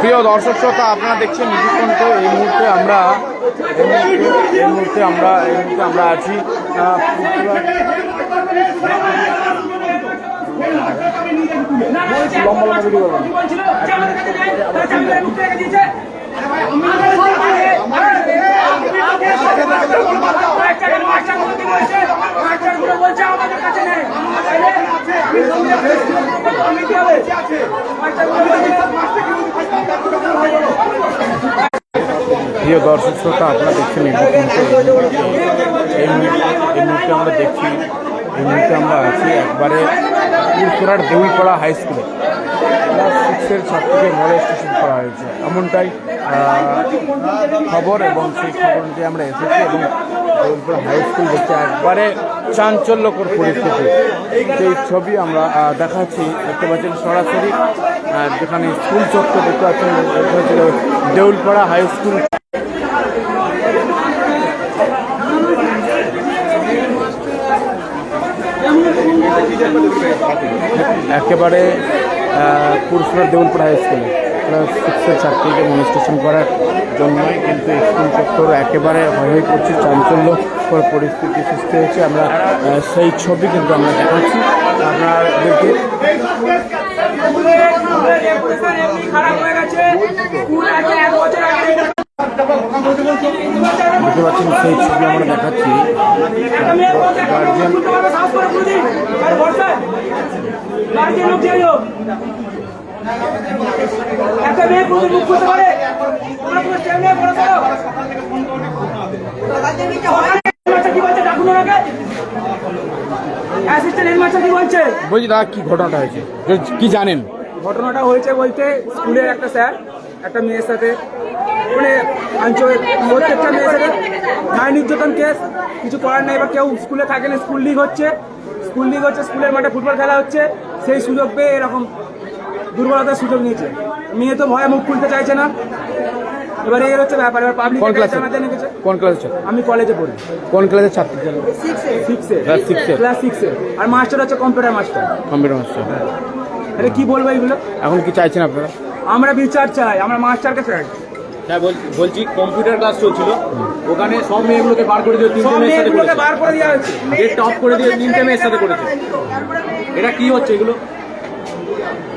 প্রিয় দর্শক শ্রোতা আপনারা দেখছেন নিধিকণ্ঠ এই মুহূর্তে আমরা এই মুহূর্তে- আমরা এই মুহূর্তে আমরা আছি লম্বা লম্বা ভিডিও প্রিয় দর্শক, শ্রোতা, আপনারা দেখছেন এই মুহূর্তে আমরা দেখছি, এই মুহূর্তে আমরা আছি একবারে পুরসুরার দেউলপাড়া হাই স্কুলে। ক্লাস সিক্সের ছাত্রকে মলেস্টেশন করা হয়েছে। এমনটাই খবর এবং সেই খবর অনুযায়ী আমরা এসেছি এবং হাই স্কুল দেখতে একবারে চাঞ্চল্যকর পরিস্থিতি, সেই ছবি আমরা দেখাচ্ছি। দেখতে পাচ্ছেন সরাসরি যেখানে স্কুল চত্বর দেখতে পাচ্ছেন দেউলপাড়া হাই স্কুল একেবারে পুরুষরা দেউলপাড়া হাই স্কুলে ক্লাস সিক্সের ছাত্রীকে মনিস্ট্রেশন করার জন্যই কিন্তু স্কুল চত্বর একেবারে হয়ে পড়ছে চাঞ্চল্যকর পরিস্থিতি সৃষ্টি হয়েছে। আমরা সেই ছবি কিন্তু আমরা দেখাচ্ছি। আপনাদেরকে দেখতে পাচ্ছেন সেই ছবি আমরা দেখাচ্ছি। গার্জিয়ান একটা মেয়ে কোনোদিন মুখ খুলতে পারে? তোমরা কোনো স্টেপ নিয়ে বড় করো হেডমাস্টার কি বলছে? দাদা ঘটনাটা হয়েছে? কি জানেন? ঘটনাটা হয়েছে বলতে স্কুলের একটা স্যার একটা মেয়ের সাথে। মানে আঞ্চল প্রত্যেকটা মেয়ের সাথে নারী নির্যাতন কেস। কিছু করার নেই বা কেউ স্কুলে থাকে না স্কুল লিগ হচ্ছে। স্কুল লিগ হচ্ছে স্কুলের মাঠে ফুটবল খেলা হচ্ছে। সেই সুযোগ পেয়ে এরকম দুর্বলতার সুযোগ নিয়েছে। মেয়ে তো ভয়ে মুখ খুলতে চাইছে না। এবার এর হচ্ছে ব্যাপার। এবার পাবলিক কোন ক্লাসে কোন ছাত্র? আমি কলেজে পড়ি। কোন ক্লাসের ছাত্রী? সিক্সে Class six এ? ক্লাস সিক্সে আর মাস্টার হচ্ছে কম্পিউটার মাস্টার কম্পিউটার মাস্টার তাহলে কি বলব এগুলো এখন কি চাইছেন আপনারা? আমরা বিচার চাই। আমরা মাস্টারকে চাই। হ্যাঁ বল- বলছি কম্পিউটার ক্লাস চলছিল। ওখানে সব মেয়েগুলোকে বার করে দিয়ে তিনটে মেয়ের সাথে বার করে দেওয়া হয়েছে। গেটটা অফ করে দিয়ে তিনটে মেয়ের সাথে করেছে। এটা কি হচ্ছে এগুলো?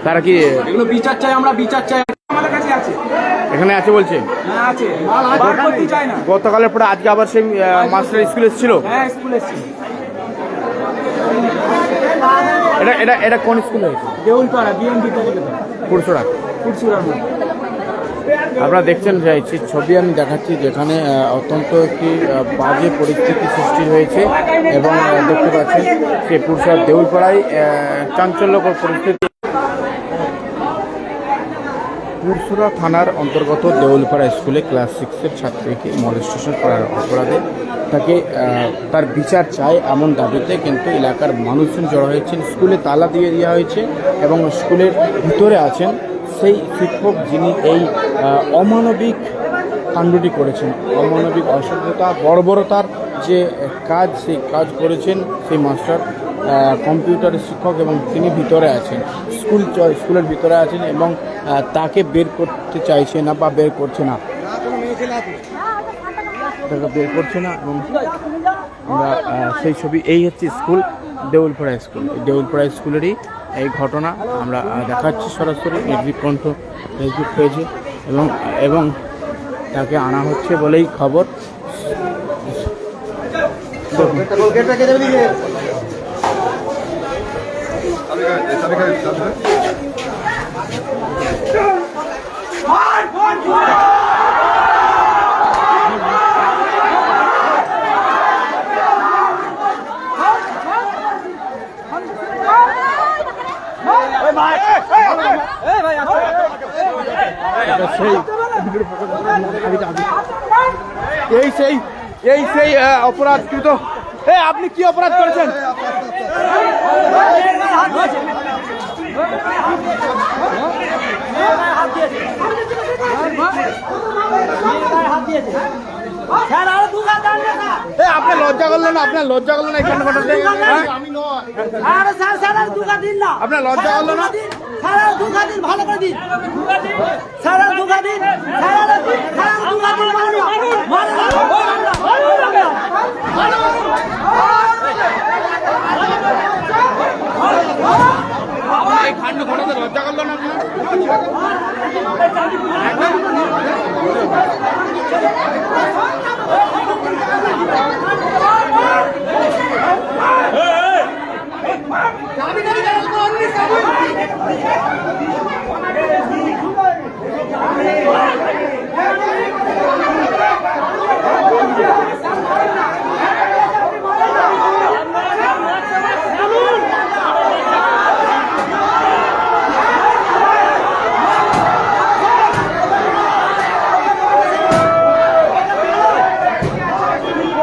তারা কি এগুলো বিচার চাই আমরা বিচার চাই। আমাদের কাছে আছে। এখানে আছে বলছে? হ্যাঁ আছে। গতকালের পরে আজকে আবার সেই মাস্টার স্কুল এসেছিল? হ্যাঁ স্কুল এসছি এটা এটা এটা কোন স্কুল? হয়েছে দেউলপাড়া পুরসুরা আপনারা দেখছেন যে ছবি আমি দেখাচ্ছি যেখানে অত্যন্ত একটি বাজে পরিস্থিতি সৃষ্টি হয়েছে এবং দেখতে পাচ্ছেন যে পুরসুরার দেউলপাড়ায় চাঞ্চল্যকর পরিস্থিতি পুরসুরা থানার অন্তর্গত দেউলপাড়া স্কুলে ক্লাস সিক্সের ছাত্রীকে মলেস্টেশন করার অপরাধে তাকে তার বিচার চায় এমন দাবিতে কিন্তু এলাকার মানুষজন জড়ো হয়েছেন। স্কুলে তালা দিয়ে দেওয়া হয়েছে এবং স্কুলের ভিতরে আছেন সেই শিক্ষক যিনি এই অমানবিক কাণ্ডটি করেছেন। অমানবিক অসভ্যতা, বর্বরতার যে কাজ, সেই কাজ করেছেন সেই মাস্টার কম্পিউটার শিক্ষক এবং তিনি ভিতরে আছেন স্কুল স্কুলের ভিতরে আছেন এবং তাকে বের করতে চাইছে না বা বের করছে না। তাকে বের করছে না এবং আমরা সেই ছবি, এই হচ্ছে স্কুল দেউলপাড়া স্কুল দেউলপাড়া স্কুলেরই এই ঘটনা আমরা দেখাচ্ছি সরাসরি। নির্ভীক কণ্ঠ ফেসবুক পেজে এবং এবং তাকে আনা হচ্ছে বলেই খবর। এই সেই এই সেই অপরাধকৃত এ আপনি কি অপরাধ করেছেন? এ আপনি লজ্জা করলেন আপনার লজ্জা করলেন দিন না। আপনার লজ্জা হলো না? আর দুগা দিন ভালো করে দিন। স্যার দুগা দিন আর দুগা দিন মারো না। মারো না। মারো না। মারো না। এই কাণ্ড ঘটাতে লজ্জা করল না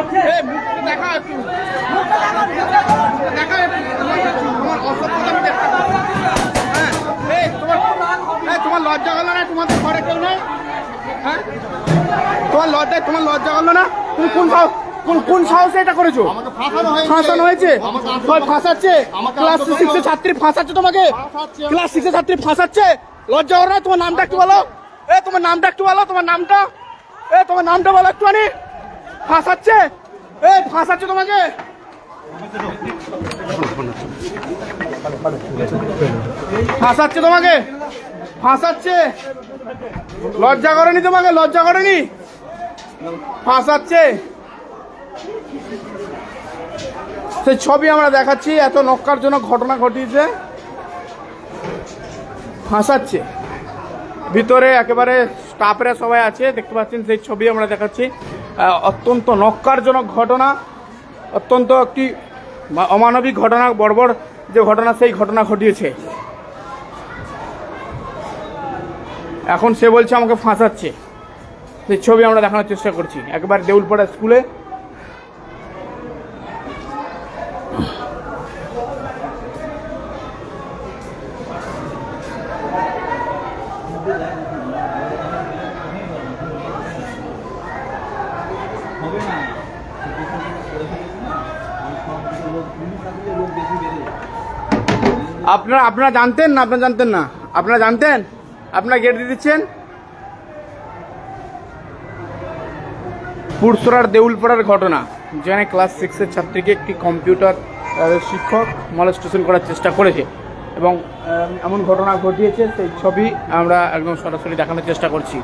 আপনার এই মুখটা দেখা একটু দেখা একটু তোমার অসভ্যতা আমি হ্যাঁ। তোমার লজ্জা করল না? তোমাদের ঘরে কেউ নেই? হ্যাঁ? তোমার লজ্জা তোমার লজ্জা করল না? তুমি কোন সাহস কোন কোন সাহসে এটা করেছ? ফাঁসানো হয়েছে। হয় ফাঁসাচ্ছে? ক্লাস সিক্সের ছাত্রী ফাঁসাচ্ছে তোমাকে? ক্লাস সিক্সের ছাত্রী ফাঁসাচ্ছে? লজ্জা করে না? তোমার নামটা একটু বলো। এ তোমার নামটা একটু বলো। তোমার নামটা? এ তোমার নামটা বলো একটুখানি। ফাঁসাচ্ছে? এ ফাঁসাচ্ছে তোমাকে। ফাঁসাচ্ছে তোমাকে। ফাঁসাচ্ছে লজ্জা করেনি তোমাকে, লজ্জা করেনি? ফাঁসাচ্ছে সেই ছবি আমরা দেখাচ্ছি, এত নক্কারজনক ঘটনা ঘটিয়েছে। ফাঁসাচ্ছে ভিতরে একেবারে স্টাফেরা সবাই আছে, দেখতে পাচ্ছেন সেই ছবি আমরা দেখাচ্ছি। অত্যন্ত নক্কারজনক ঘটনা, অত্যন্ত একটি অমানবিক ঘটনা, বর্বর যে ঘটনা, সেই ঘটনা ঘটিয়েছে। এখন সে বলছে, আমাকে ফাঁসাচ্ছে। সেই ছবি আমরা দেখানোর চেষ্টা করছি। একবার দেউলপাড়া স্কুলে আপনারা আপনারা জানতেন না, আপনারা জানতেন না। আপনারা জানতেন? আপনারা গেট দিয়ে দিচ্ছেন? পুরসরার দেউলপাড়ার ঘটনা, যেখানে ক্লাস সিক্সের ছাত্রীকে একটি কম্পিউটার শিক্ষক মলেস্টেশন করার চেষ্টা করেছে। এবং এমন ঘটনা ঘটিয়েছে, সেই ছবি আমরা একদম সরাসরি দেখানোর চেষ্টা করছি।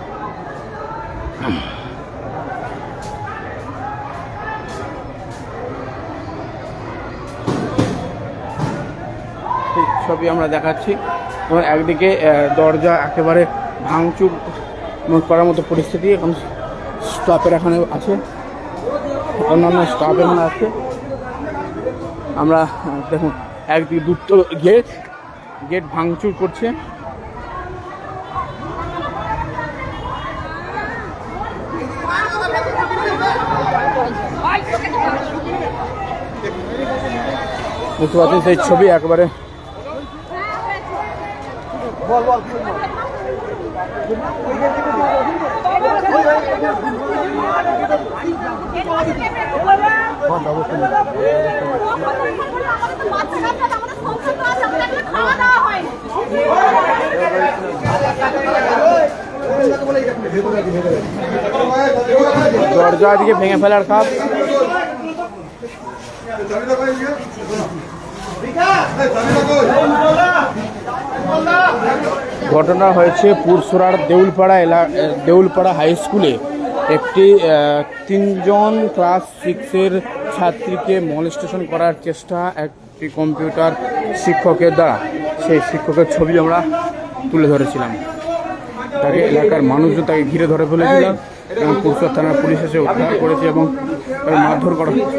ছবি আমরা দেখাচ্ছি। এবং একদিকে দরজা একেবারে ভাঙচুর করার মতো পরিস্থিতি এখন স্টাফের এখানে আছে। অন্যান্য স্টাফ এখানে আছে। আমরা দেখুন, একদিকে দুটো গেট গেট ভাঙচুর করছে। দেখতে পাচ্ছেন সেই ছবি একবারে খাওয়া দাওয়া দরজা দিকে ভেঙে ফেলার কাজ ঘটনা হয়েছে পুরসুরার দেউলপাড়া এলা দেউলপাড়া হাই স্কুলে। একটি তিনজন ক্লাস সিক্সের ছাত্রীকে মলেস্টেশন করার চেষ্টা একটি কম্পিউটার শিক্ষকের দ্বারা। সেই শিক্ষকের ছবি আমরা তুলে ধরেছিলাম। তাকে এলাকার মানুষজন তাকে ঘিরে ধরে ফেলেছিল এবং পুরসুর থানার পুলিশ এসে উদ্ধার করেছে এবং মারধর করা হয়েছে।